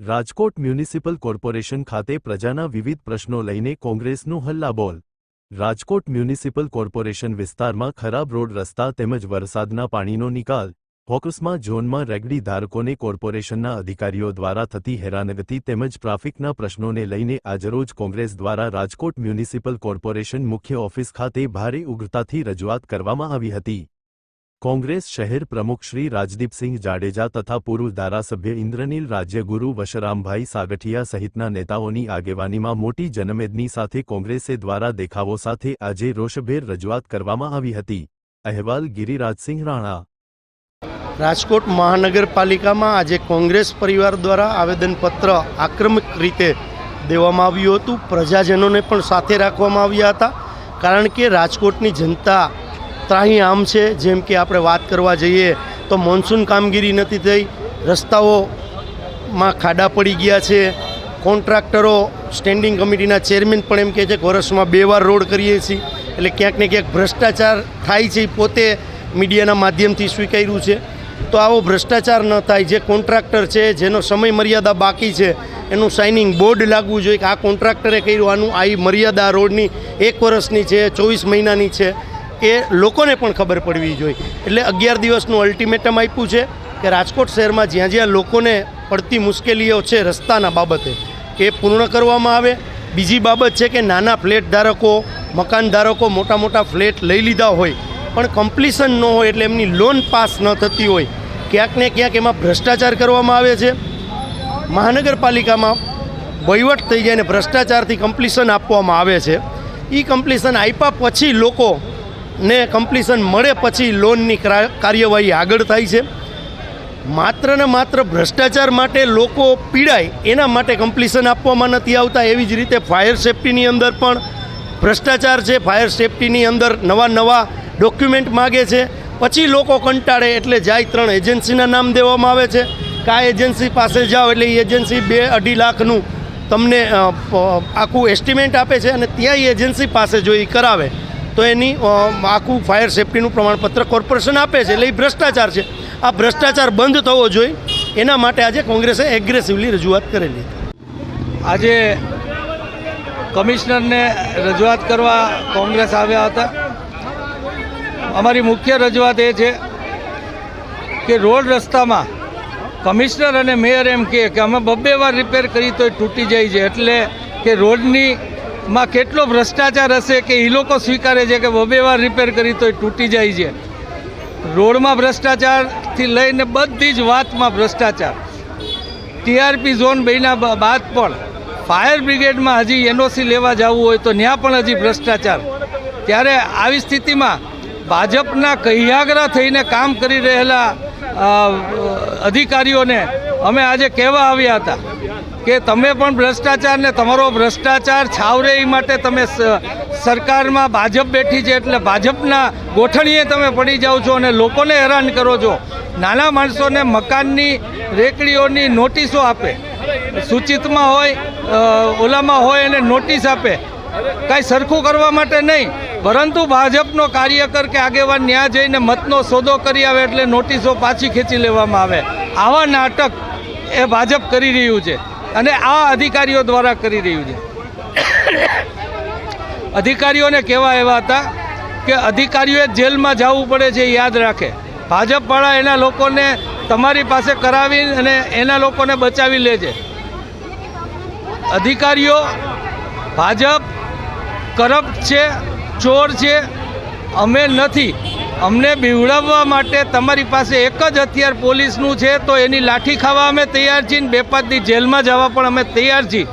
Rajkot municipal corporation ખાતે પ્રજાના વિવિધ પ્રશ્નો લઈને કોંગ્રેસનું હલ્લાબોલ. રાજકોટ મ્યુનિસિપલ કોર્પોરેશન વિસ્તારમાં ખરાબ રોડ રસ્તા તેમજ વરસાદના પાણીનો નિકાલ, હોકસમાં ઝોનમાં રેગડી ધારકોને કોર્પોરેશનના અધિકારીઓ દ્વારા થતી હેરાનગતિ તેમજ ટ્રાફિકના પ્રશ્નોને લઈને આજરોજ કોંગ્રેસ દ્વારા રાજકોટ મ્યુનિસિપલ કોર્પોરેશન મુખ્ય ઓફિસ ખાતે ભારે ઉગ્રતાથી રજૂઆત કરવામાં આવી હતી. કોંગ્રેસ શહેર પ્રમુખ શ્રી રાજદીપસિંહ જાડેજા તથા પૂર્વ ધારાસભ્ય ઇન્દ્રનીલ રાજ્યગુરુ વશરામભાઈ સાગઠિયા સહિતના નેતાઓની આગેવાનીમાં મોટી જનમેદની સાથે કોંગ્રેસે દ્વારા દેખાવો સાથે આજે રોષભેર રજૂઆત કરવામાં આવી હતી. અહેવાલ ગિરિરાજસિંહ રાણા. રાજકોટ મહાનગરપાલિકામાં આજે કોંગ્રેસ પરિવાર દ્વારા આવેદનપત્ર આક્રમક રીતે દેવામાં આવ્યું હતું. પ્રજાજનોને પણ સાથે રાખવામાં આવ્યા હતા. કારણ કે રાજકોટની જનતા ત્રાહી આમ છે, જેમ કે આપણે વાત કરવા જઈએ તો મોન્સૂન કામગીરી નથી થઈ, રસ્તાઓમાં ખાડા પડી ગયા છે, કોન્ટ્રાક્ટરો, સ્ટેન્ડિંગ કમિટીના ચેરમેન પણ એમ કહે છે કે વર્ષમાં બે વાર રોડ કરીએ છીએ, એટલે ક્યાંક ને ક્યાંક ભ્રષ્ટાચાર થાય છે પોતે મીડિયાના માધ્યમથી સ્વીકાર્યું છે. તો આવો ભ્રષ્ટાચાર ન થાય, જે કોન્ટ્રાક્ટર છે, જેનો સમય મર્યાદા બાકી છે, એનું સાઇનિંગ બોર્ડ લાગવું જોઈએ કે આ કોન્ટ્રાક્ટરે કર્યું, આનું આ મર્યાદા રોડની એક વર્ષની છે, ચોવીસ મહિનાની છે. એ લોકોને પણ ખબર પડવી જોઈએ. એટલે અગિયાર દિવસનું અલ્ટિમેટમ આપ્યું છે કે રાજકોટ શહેરમાં જ્યાં જ્યાં લોકોને પડતી મુશ્કેલીઓ છે રસ્તાના બાબતે, એ પૂર્ણ કરવામાં આવે. બીજી બાબત છે કે નાના ફ્લેટ ધારકો, મકાન ધારકો મોટા મોટા ફ્લેટ લઈ લીધા હોય, પણ કમ્પ્લીશન ન હોય એટલે એમની લોન પાસ ન થતી હોય. ક્યાંક ને ક્યાંક એમાં ભ્રષ્ટાચાર કરવામાં આવે છે. મહાનગરપાલિકામાં વહીવટ થઈ જાય ને ભ્રષ્ટાચારથી કમ્પ્લીશન આપવામાં આવે છે. એ કમ્પ્લીશન આપ્યા પછી લોકોને કમ્પ્લીશન મળે પછી લોનની ક્રા- કાર્યવાહી આગળ થાય છે. માત્ર ને માત્ર ભ્રષ્ટાચાર માટે લોકો પીડાય, એના માટે કમ્પ્લીશન આપવામાં નથી આવતા. એવી જ રીતે ફાયર સેફટીની અંદર પણ ભ્રષ્ટાચાર છે. ફાયર સેફટીની અંદર નવા નવા ડોક્યુમેન્ટ માગે છે. પછી લોકો કંટાળે એટલે જાય ત્રણ એજન્સીના નામ દેવામાં આવે છે. કે આ એજન્સી પાસે જાઓ એટલે એ એજન્સી બે અઢી લાખનું તમને આખું એસ્ટિમેટ આપે છે અને ત્યાં એ એજન્સી પાસે જો એ કરાવે તો એની આખું ફાયર સેફટીનું પ્રમાણપત્ર કોર્પોરેશન આપે છે એટલે એ ભ્રષ્ટાચાર છે. આ ભ્રષ્ટાચાર બંધ થવો જોઈએ. એના માટે આજે કોંગ્રેસે એગ્રેસિવલી રજૂઆત કરેલી. આજે કમિશનરને રજૂઆત કરવા કોંગ્રેસ આવ્યા હતા. અમારી મુખ્ય રજૂઆત એ છે કે રોડ રસ્તામાં કમિશનર અને મેયર એમ કહે કે અમે બબ્બે વાર રિપેર કરી તો તૂટી જાય છે. એટલે કે રોડની માં કેટલો ભ્રષ્ટાચાર હશે કે એ લોકો સ્વીકારે છે કે બબે વાર રિપેર કરી તો એ તૂટી જાય છે. રોડમાં ભ્રષ્ટાચારથી લઈને બધી જ વાતમાં ભ્રષ્ટાચાર. ટીઆરપી ઝોન બન્યા બાદ પણ ફાયર બ્રિગેડમાં હજી એનઓસી લેવા જવું હોય તો ત્યાં પણ હજી ભ્રષ્ટાચાર. ત્યારે આવી સ્થિતિમાં ભાજપના કહિયાગરા થઈને કામ કરી રહેલા અધિકારીઓને અમે આજે કહેવા આવ્યા હતા. કે તમે પણ ભ્રષ્ટાચારને તમારો ભ્રષ્ટાચાર છાવરે એ માટે તમે સરકારમાં ભાજપ બેઠી છે એટલે ભાજપના ગોઠણીએ તમે પડી જાઓ છો અને લોકોને હેરાન કરો છો. નાના માણસોને મકાનની રેકડીઓની નોટિસો આપે, સૂચિતમાં હોય ઓલામાં હોય એને નોટિસ આપે. કાંઈ સરખું કરવા માટે નહીં, પરંતુ ભાજપનો કાર્યકર કે આગેવાન ન્યા જઈને મતનો સોદો કરી આવે એટલે નોટિસો પાછી ખેંચી લેવામાં આવે. આવા નાટક એ ભાજપ કરી રહ્યું છે. અને આ અધિકારીઓ દ્વારા કરી રહ્યું છે. અધિકારીઓને કહેવા એવા હતા કે અધિકારીઓએ જેલમાં જવું પડે છે યાદ રાખે. ભાજપવાળા એના લોકોને તમારી પાસે કરાવી અને એના લોકોને બચાવી લે છે. અધિકારીઓ, ભાજપ, કરપ્ટ છે, ચોર છે, અમે નથી. અમને બીવડાવવા માટે તમારી પાસે એક જ હથિયાર પોલીસનું છે, તો એની લાઠી ખાવા અમે તૈયાર છીએ ને બે પાંચ દી જેલમાં જવા પણ અમે તૈયાર છીએ.